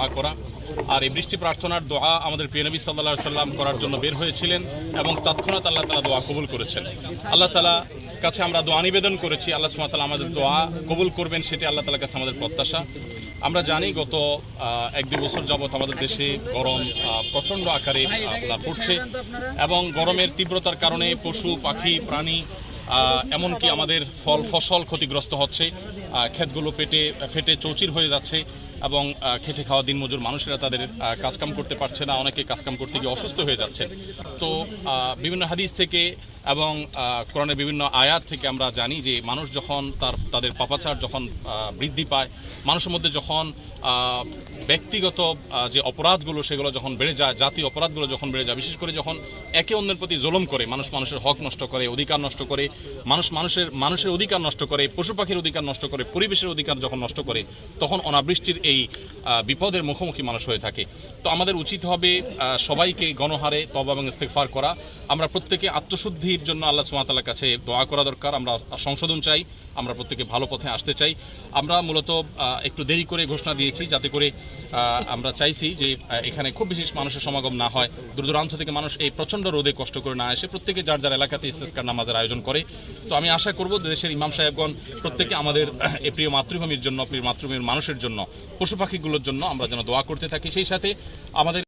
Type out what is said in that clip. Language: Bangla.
দোয়া করা। আর এই বৃষ্টি প্রার্থনার দোয়া আমাদের প্রিয় নবী সাল্লাহ সাল্লাম করার জন্য বের হয়েছিলেন এবং তৎক্ষণাৎ আল্লাহ তালা দোয়া কবুল করেছেন। আল্লাহ তালা কাছে আমরা দোয়া নিবেদন করেছি। আল্লাহ সুমাতালা আমাদের দোয়া কবুল করবেন, সেটি আল্লাহ তালার কাছে আমাদের প্রত্যাশা। আমরা জানি গত এক দুই বছর যাবৎ আমাদের দেশে গরম প্রচণ্ড আকারে পড়ছে এবং গরমের তীব্রতার কারণে পশু, পাখি, প্রাণী এমনকি আমাদের ফল, ফসল ক্ষতিগ্রস্ত হচ্ছে। ক্ষেতগুলো পেটে, ফেটে চৌচির হয়ে যাচ্ছে এবং খেটে খাওয়া দিনমজুর মানুষেরা তাদের কাজকাম করতে পারছে না। অনেকে কাজকাম করতে গিয়ে অসুস্থ হয়ে যাচ্ছে। তো বিভিন্ন হাদিস থেকে এবং কোরআনের বিভিন্ন আয়াত থেকে আমরা জানি যে মানুষ যখন তার, তাদের পাপাচার যখন বৃদ্ধি পায়, মানুষের মধ্যে যখন ব্যক্তিগত যে অপরাধগুলো সেগুলো যখন বেড়ে যায়, জাতীয় অপরাধগুলো যখন বেড়ে যায়, বিশেষ করে যখন একে অন্যের প্রতি জুলুম করে, মানুষ মানুষের হক নষ্ট করে, অধিকার নষ্ট করে, মানুষ মানুষের মানুষের অধিকার নষ্ট করে, পশু পাখির অধিকার নষ্ট করে, পরিবেশের অধিকার যখন নষ্ট করে, তখন অনাবৃষ্টির এই বিপদের মুখোমুখি মানুষ হয়ে থাকে। তো আমাদের উচিত হবে সবাইকে গণহারে তবা এবং ইস্তেকফার করা। আমরা প্রত্যেকে আত্মশুদ্ধির জন্য আল্লাহ সুমাতালার কাছে দোয়া করা দরকার। আমরা সংশোধন চাই, আমরা প্রত্যেকে ভালো পথে আসতে চাই। আমরা মূলত একটু দেরি করে ঘোষণা দিয়েছি, যাতে করে আমরা চাইছি যে এখানে খুব বেশি মানুষের সমাগম না হয় দূর দূরান্ত থেকে মানুষ এই প্রচণ্ড রোদে কষ্ট করে না এসে প্রত্যেকে যার যার এলাকাতে ইস্তেস্কার নামাজের আয়োজন করে। তো আমি আশা করব দেশের ইমাম সাহেবগণ প্রত্যেকে আমাদের প্রিয় মাতৃভূমির জন্য, প্রিয় মাতৃভূমির মানুষের জন্য, পশু পাখিগুলোর জন্য আমরা যেন দোয়া করতে থাকি। সেই সাথে আমাদের